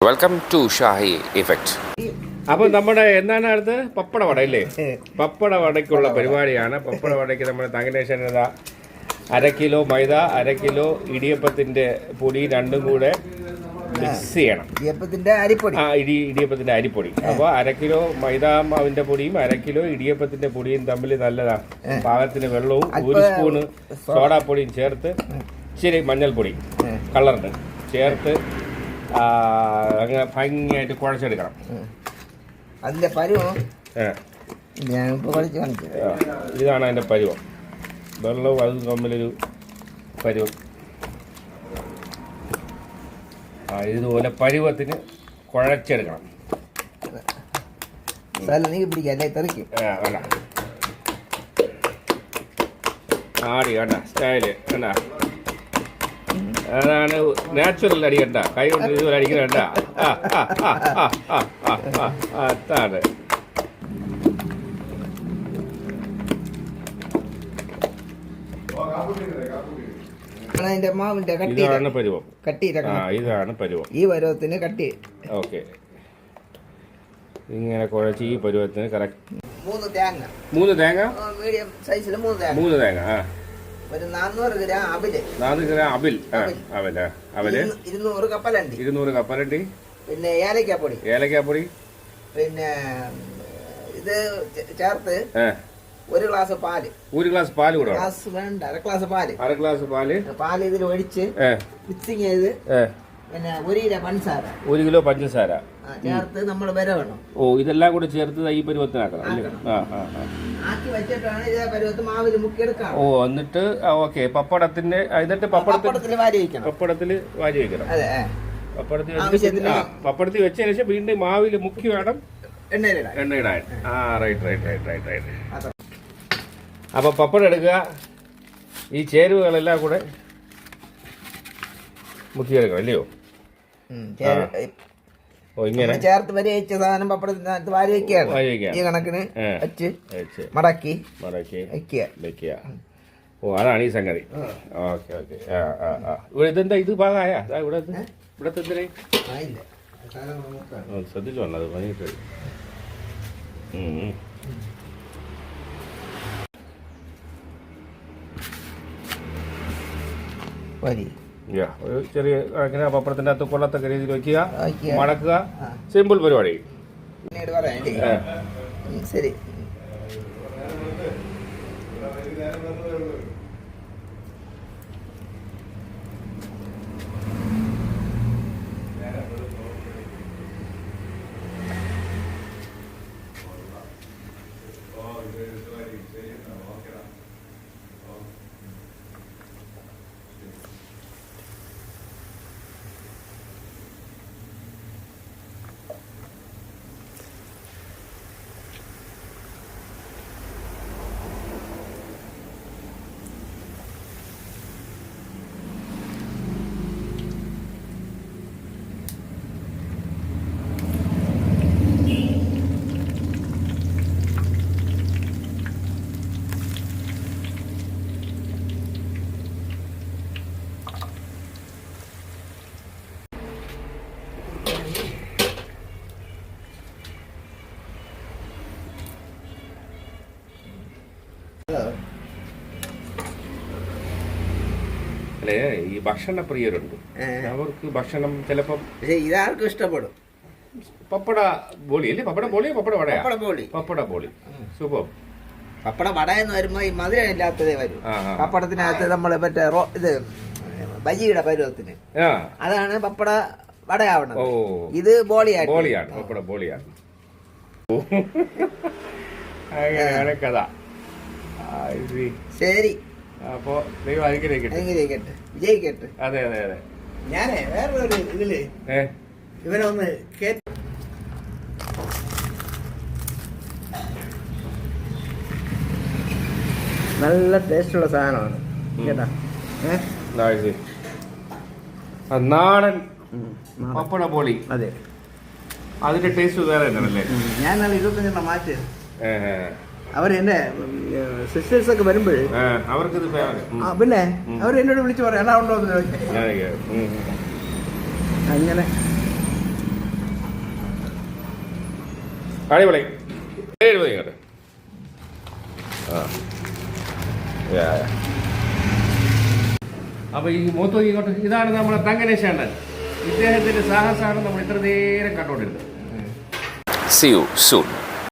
Welcome to Shahi effect അപ്പൊ നമ്മുടെ എന്താണ് അടുത്ത്? പപ്പട വട ഇല്ലേ പപ്പട വടയ്ക്കുള്ള പരിപാടിയാണ്. പപ്പട വടയ്ക്ക് നമ്മുടെ തങ്കനേശൻ അര കിലോ മൈദ അര കിലോ ഇടിയപ്പത്തിന്റെ പൊടി രണ്ടും കൂടെ മിക്സ് ചെയ്യണം. ഇടിയപ്പത്തിന്റെ അരിപ്പൊടി. ആ ഇടി ഇടിയപ്പത്തിന്റെ അരിപ്പൊടി. അപ്പോൾ അര കിലോ മൈദ മാവിന്റെ പൊടിയും അര കിലോ ഇടിയപ്പത്തിന്റെ പൊടിയും തമ്മിൽ നല്ലതാ. പാകത്തിന് വെള്ളവും ഒരു സ്പൂണ് സോഡാപ്പൊടിയും ചേർത്ത് ഇച്ചിരി മഞ്ഞൾപ്പൊടി കളറിന് ചേർത്ത് അങ്ങനെ ഭംഗിയായിട്ട് കുഴച്ചെടുക്കണം. അതിന്റെ പരുവം? കാണിച്ചു ഇതാണ് അതിന്റെ പരുവം. വെള്ളവും അതും തമ്മിലൊരു പരുവം. ആ ഇതുപോലെ പരുവത്തിന് കുഴച്ചെടുക്കണം. നീ പിടിക്കാം അല്ലെ? തെറിക്കും. ആ, വേണ്ട. ആടി വേണ്ട. സ്റ്റൈൽ വേണ്ട. അതാണ് നാച്ചുറൽ അടി കണ്ട. കൈ കൊണ്ട് ഇതുപോലെ അടിക്കുന്ന കണ്ട. അതാണ്. അതിന്റെ മാവിന്റെ കട്ടി ഇതാണ് പരുവം. കട്ടി ഇതാണ് പരുവം. ഈ പരുവത്തിന് കട്ടി. ഓക്കെ. ഇങ്ങനെ കുഴച്ച് ഈ പരുവത്തിന് കറക്റ്റ് മൂന്ന് തേങ്ങ. മൂന്ന് തേങ്ങ? മീഡിയം സൈസിൽ മൂന്ന് തേങ്ങ. മൂന്ന് തേങ്ങ ആ. ഒരു നാന്നൂറ് ഗ്രാം അവിൽ. നാനൂറ് ഗ്രാം അവിൽ. അവൽ. അവൽ. ഇരുന്നൂറ് കപ്പലണ്ടി. ഇരുന്നൂറ് കപ്പലണ്ടി. പിന്നെ ഏലക്കാപ്പൊടി. ഏലക്കാപ്പൊടി. പിന്നെ ഇത് ചേർത്ത് ഒരു ഗ്ലാസ് പാൽ. ഒരു ഗ്ലാസ് പാൽ കൂടെ ഗ്ലാസ് വേണ്ട അര ഗ്ലാസ് പാൽ. അര ഗ്ലാസ് പാൽ. പാൽ ഇതിൽ ഒഴിച്ച് മിക്സിങ് ചെയ്ത് പിന്നെ ഒരു കിലോ പഞ്ചസാര. ഒരു കിലോ പഞ്ചസാര. ചേർത്ത് നമ്മൾ വരവണം വേണം. ഓ ഇതെല്ലാം കൂടെ ചേർത്ത് ഈ പരുവത്തിനാക്കണം ആക്കി വെച്ചിട്ടാണ് ഇതേ പരുവത്ത് മാവിൽ മുക്കിയെടുക്കാം ഓ എന്നിട്ട് ഓക്കെ പപ്പടത്തിന്റെ എന്നിട്ട് പപ്പടത്തിൽ പപ്പടത്തിൽ വാരി പപ്പടത്തിൽ വാരി വെക്കണം അതെ. പപ്പടത്തിൽ പപ്പടത്തിൽ വെച്ചതിന് ശേഷം വീണ്ടും മാവിൽ മുക്കി വേണം അപ്പൊ എണ്ണയിടാൻ. ആ right right right right right അപ്പോൾ പപ്പടം എടുക്കുക. ഈ ചേരുവകളെല്ലാം കൂടെ മുക്കിയെടുക്കണം അല്ലയോ? ചേർത്ത് വരി വെച്ച സാധനം പപ്പടത്തിനകത്ത് വാരി വെക്കുകയാണ്. ഈ കണക്കിന് അച്ച് വെച്ച് മടക്കി മടക്കി വെക്കുക. വെക്കുക. ഓ അതാണ് ഈ സംഗതി. Okay okay. ആ ആ ആ. ഇവിടെ ഇതെന്താ? ഇത് ഭാഗമായ ഇവിടെ ഇവിടത്തെ എന്തിനാ? ശ്രദ്ധിച്ചു വന്നത് അത് പണിയിട്ട് ഉം, ഉം. വരി. യാ, ഒരു ചെറിയ അങ്ങനെ പപ്പടത്തിന്റെ അകത്ത് കൊള്ളത്തക്ക രീതിയിൽ വയ്ക്കുക വയ്ക്കുക. മടക്കുക ആ. സിമ്പിൾ പരിപാടി പിന്നീട് പറയാം അല്ലേ? ഏ. ഉം, ശരി അല്ലേ ഈ ഭക്ഷണ പ്രിയരുണ്ട്. അവർക്ക് ഭക്ഷണം ചിലപ്പം പക്ഷെ ഇതാർക്കും ഇഷ്ടപ്പെടും. പപ്പട ബോളി അല്ലേ? പപ്പട ബോളി പപ്പട വട പപ്പട ബോളി. പപ്പട ബോളി. സൂപ്പർ പപ്പട വട എന്ന് വരുമ്പോ ഈ മധുരം ഇല്ലാത്തതേ വരും. പപ്പടത്തിനകത്ത് നമ്മൾ മറ്റേ റോ ഇത് ബജിയുടെ പരുവത്തിന്. അതാണ് പപ്പട വടയാവണം ഇത് ബോളിയാണ് ബോളിയാണ് പപ്പട ബോളിയാണ്. അങ്ങനെയാണ് കഥ. ശരി. അപ്പോ ദൈവം അനുഗ്രഹിക്കട്ടെ അനുഗ്രഹിക്കട്ടെ വിജയിക്കട്ടെ. അതെ അതെ അതെ. ഞാനേ വേറൊരു ഇതിൽ ഇവനെ ഒന്ന് കേട്ട് നല്ല ടേസ്റ്റുള്ള സാധനമാണ്. കേട്ടാ? നാടൻ പപ്പട ബോളി അതെ. അതിന്റെ ടേസ്റ്റ് വേറെ ഞാൻ ഇരുപത്തഞ്ചെണ്ണം മാറ്റി അവർ എന്നെ സിസ്റ്റേഴ്സ് ഒക്കെ വരുമ്പോൾ അവർക്ക് പിന്നെ അവർ എന്നോട് വിളിച്ചു പറയാം എല്ലാം ഉണ്ടോ? ഞാൻ അങ്ങനെ. അടിപൊളി. എഴുപത് ഇങ്ങോട്ട്. ആ. യാ, യാ. അപ്പൊ ഈ മൂത്തു ഇങ്ങോട്ട്. ഇതാണ് നമ്മുടെ തങ്കനേശാണ്ടൻ ഇദ്ദേഹത്തിന്റെ സാഹസമാണ് നമ്മൾ ഇത്ര നേരം കണ്ടോണ്ടിരുന്നത് See you soon.